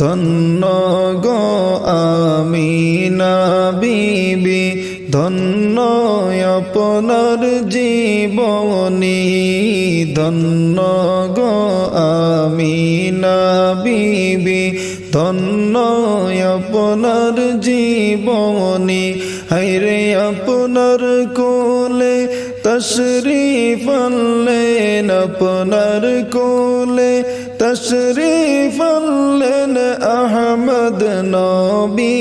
ধন্য গো আমিনা বিবি, ধন্য আপনার জীবনী, ধন্য গো আমিনা বিবি, ধন্য আপনার জীবনী। হাইরে আপনার কোলে তশরিফ আনলেন, আপনার কোলে তশরিফ আনলেন আহমদ নবী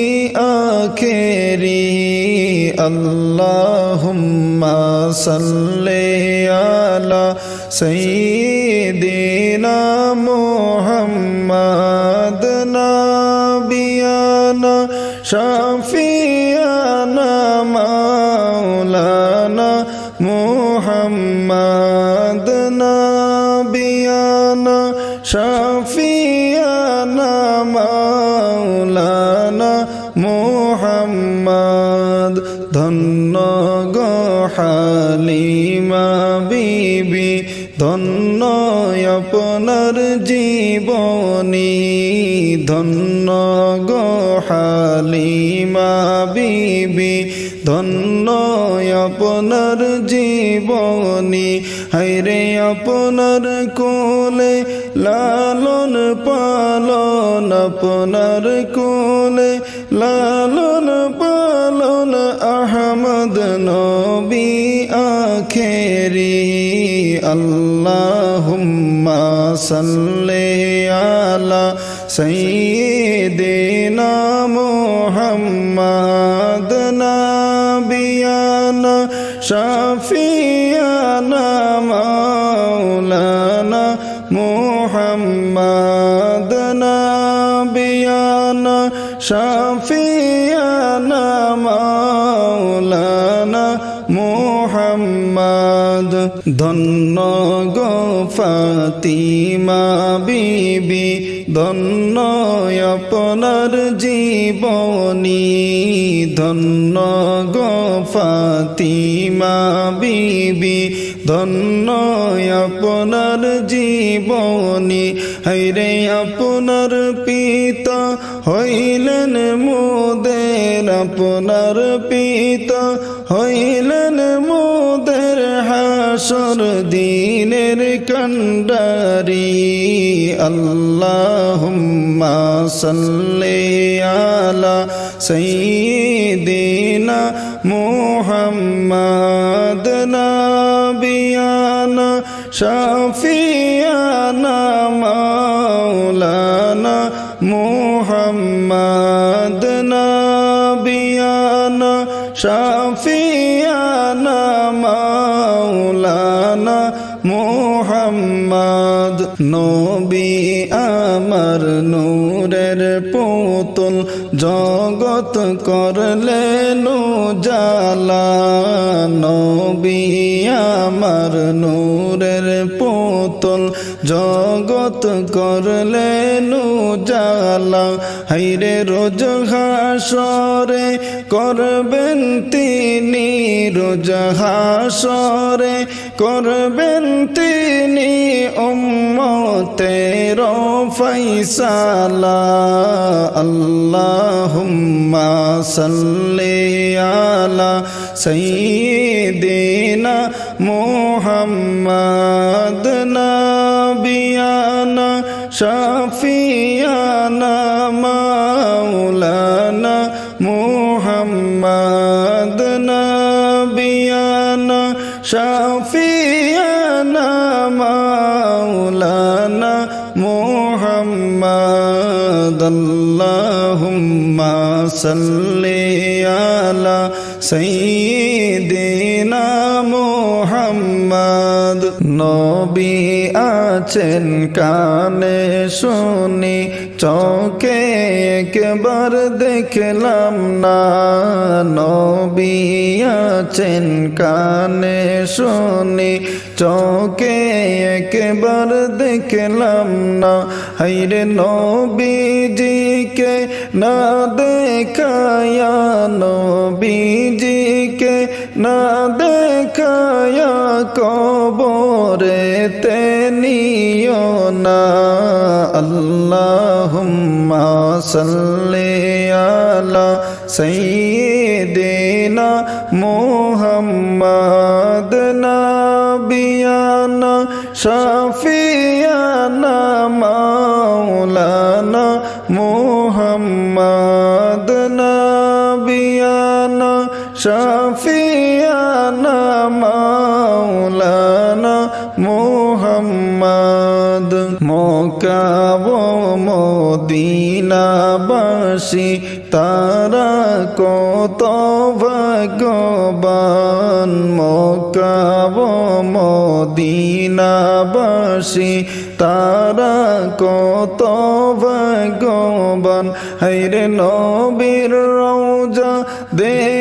আখেরি আল্লাহুম্মা সাল্লি আলা সাইয়্যিদিনা মুহাম্মাদ নাবিয়ানা শাফিয়ানা ধন্য আপনার জীবনী ধন্য গো হালিমা বিবি ধন্য আপনার জীবনী। হাইরে আপনার কোলে লালন পালন, আপনার কোলে লালন পালন আহমদ নবী আখেরি আল্লাহুম্মা সাল্লি আলা সাইয়্যিদিনা মোহাম্মদ নাবিয়ানা শাফিয়ানা মাওলানা শাফিয়ানা মাওলানা মুহাম্মাদ, ধন্য গো ফাতিমা বিবি, ধন্য আপনার জীবনী, ধন্য গো ফাতিমা বিবি, ধন্য আপনার জীবনী হাইরে আপনার পিতা হইলেন মোদের, আপনার পিতা হইলেন মোদের হাসর দিনের কন্ডারি আল্লাহুম্মা সাল্লি আলা সাইয়্যিদিনা মুহাম্মাদ নাবিয়ানা, শাফিয়ানা শাফিয়ানা মাওলানা মুহাম্মদ নবী আমার নূরের পুতুল জগত করলেন জালা নবী আমার নূরের পুতুল জগত করলেন জালা হাইরে রোজ হাসরে করবেন তিনি, রোজ হাসরে করবেন তিনি উম্মতের ফৈসালা আল্লাহুম্মা সাল্লি আলা সাইয়্যিদিনা মুহাম্মাদ নাবিয়ানা শাফিয়ানা মাওলানা মুহাম্মাদ নাবিয়ানা শাফিয়ানা মাওলানা মুহাম্মাদ আল্লাহুম্মা সাল্লি আলা সাইয়্যিদিনা মুহাম্মাদ মোহাম্মদ নবী আছেন কানে শুনি, চোখে একবার দেখলাম না, নবী আছেন কানে শুনি, চোখে একবার দেখলাম না হাইরে নবীজিকে না দেখায়া, নবীজিকে না দেখায়া কবরে তেনিও না আল্লাহুম্মা সাল্লি আলা সাইয়্যিদিনা মুহাম্মাদ। মুহাম্মাদ মক্কা মদিনাবাসী, তারা কত ভগবান মক্কা ও মদিনাবাসী, তারা কত ভগবান হাইরে নবীর রৌজা দেখে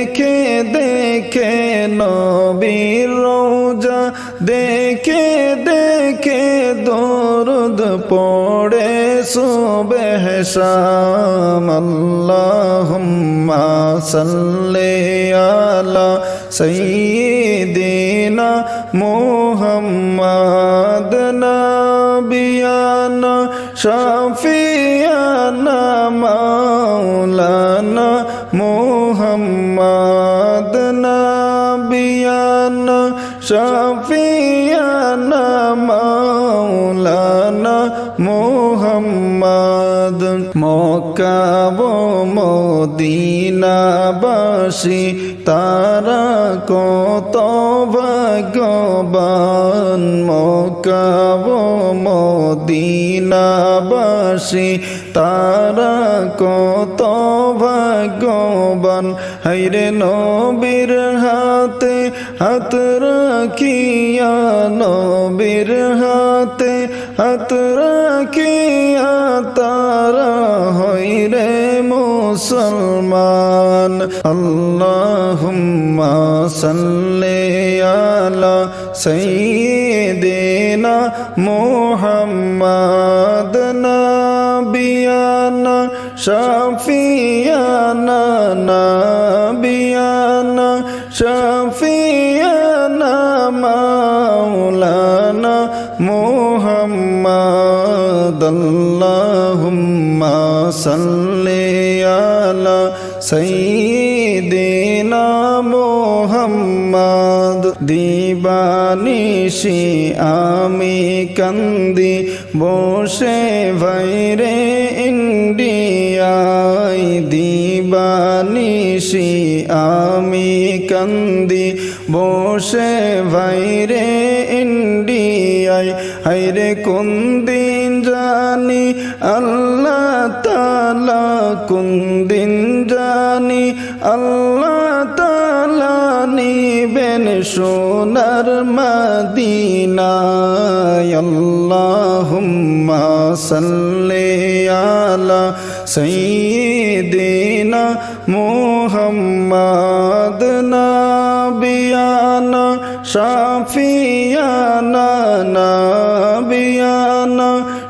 নবীর রৌজা দেখে দেখে দরদ পড়ে, সুবেহ শাম, আল্লাহুম্মা সাল্লি আলা সাইয়্যিদিনা মুহাম্মাদ নাবিয়ানা শাফিয়ানা শাফিয়ানা মাওলানা মুহাম্মাদ। মক্কা ও মদিনাবাসী, তারা কত ভগবান মক্কা ও মদিনাবাসী, তারা কত ভগবান হাইরে নবীর হাতে হাত রাখিয়া নবীর হাতে, হাত রাখিয়া তারা হইরে মুসলমান। আল্লাহুম্মা সাল্লি আলা সাইয়্যিদিনা মুহাম্মাদ নাবিয়ানা, শাফিয়ানা নাবিয়ানা শাফিয়ানা আল্লাহুম্মা সাল্লি আলা সাইয়্যিদিনা মুহাম্মাদ দিবানিশি আমি কান্দি বসে ভাইরে ইন্ডিয়ায় দিবানিশি আমি কান্দি বসে ভাইরে ইন্ডিয়ায়। হাইরে কোন দিন জানি আল্লাহ তালা কোন দিন জানি, আল্লাহ তালা নিবেন সোনার মদিনায়। আল্লাহুম্মা সাল্লি আলা সাইয়্যিদিনা মুহাম্মাদ নাবিয়ানা, শাফিয়ানা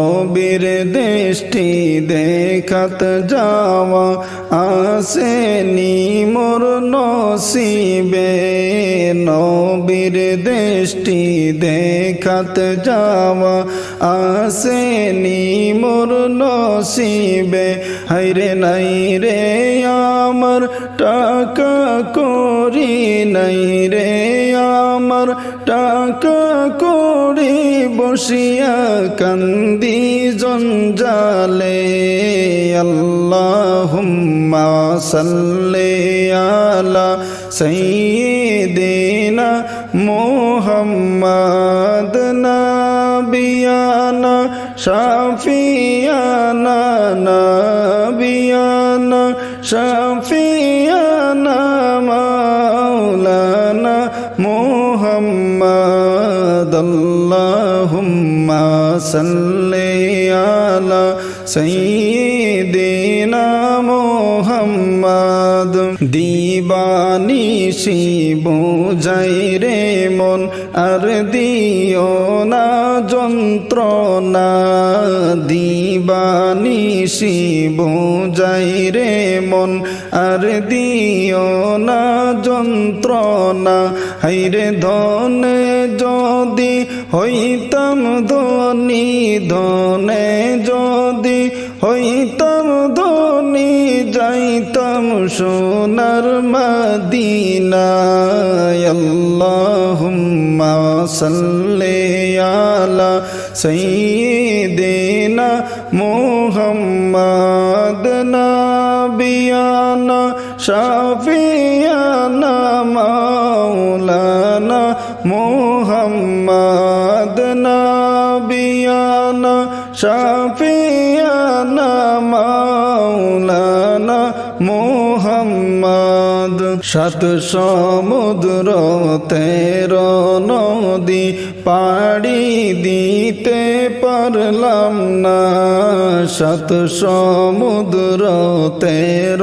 নবীর দৃষ্টি দেখাত যাওয়া আসেনি মোর নসিবে। নবীর দৃষ্টি দেখাত যাওয়া আসেনি মোর নসিবে। হাইরে নাই রে আমার টাকা করি নাই রে আমার টাকা করি বসিয়া কান্দি জঞ্জালে আল্লাহুম্মা সাল্লি আলা সাইয়্যিদিনা মোহাম্মদ নাবিয়ানা শাফিয়ানা নাবিয়ানা শাফিয়ানা মোহাম্মদ আল্লাহুম্মা সাল্লি আলা সাইয়্যিদিনা মোহাম্মদ। দিবানিশি বোঝাই রে মন আর দিও না যন্ত্রণা। দিবানিশি বোঝাই রে মন আর দিও না যন্ত্রণা। হাইরে ধনে যদি হইতাম ধনী, ধনে যদি হইতাম ধনী, যাইতাম সোনার মদিনায়। আল্লাহুম্মা সাল্লি আলা সাইয়্যিদিনা মুহাম্মাদ নাবিয়ানা শাফিয়ানা মাওলানা মুহাম্মাদ নাবিয়ানা শাফিয়ানা মাওলানা মুহাম্মদ। সাত সমুদ্র তের নদী পাড়ি দিতে পারলাম না। সাত সমুদ্র তের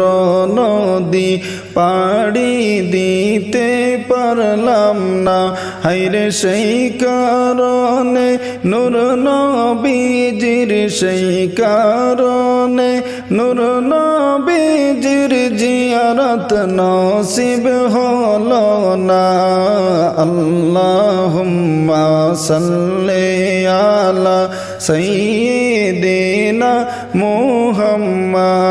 নদী পাড়ি দিতে পারলাম না। হাইরে সেই কারণে নূর নবীজির সেই কারণে নূর নবীজির জিয়ারত নসিব হল না। আল্লাহুম্মা সাল্লি আলা সাইয়্যিদিনা মুহাম্মাদ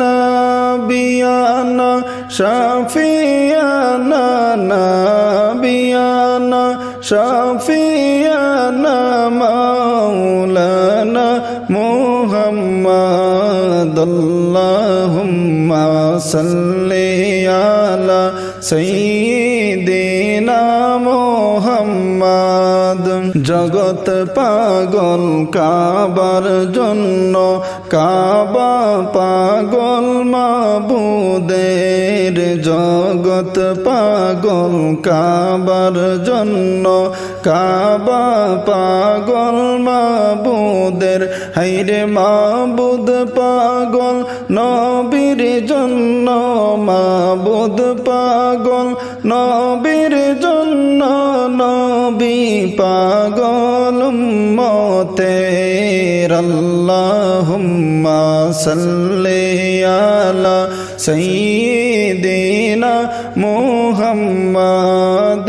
নাবিয়ানা, শাফিয়ানা নাবিয়ানা, শাফিয়ানা মুহাম্মদ আল্লাহুম্মা সাল্লি আলা সাইয়্যিদিনা মুহাম্মদ। জগত পাগল কাবার জন্য, কাবা পাগল মাবুদের। জগত পাগল কাবার জন্য কাবা পাগল মাবুদের হাইরে মাবুদ পাগল, নবীর জন্য মাবুদ পাগল, নবীর জন্য নবী পাগল মতের আল্লাহুম্মা সাল্লি আলা সাইয়্যিদিনা মুহাম্মাদ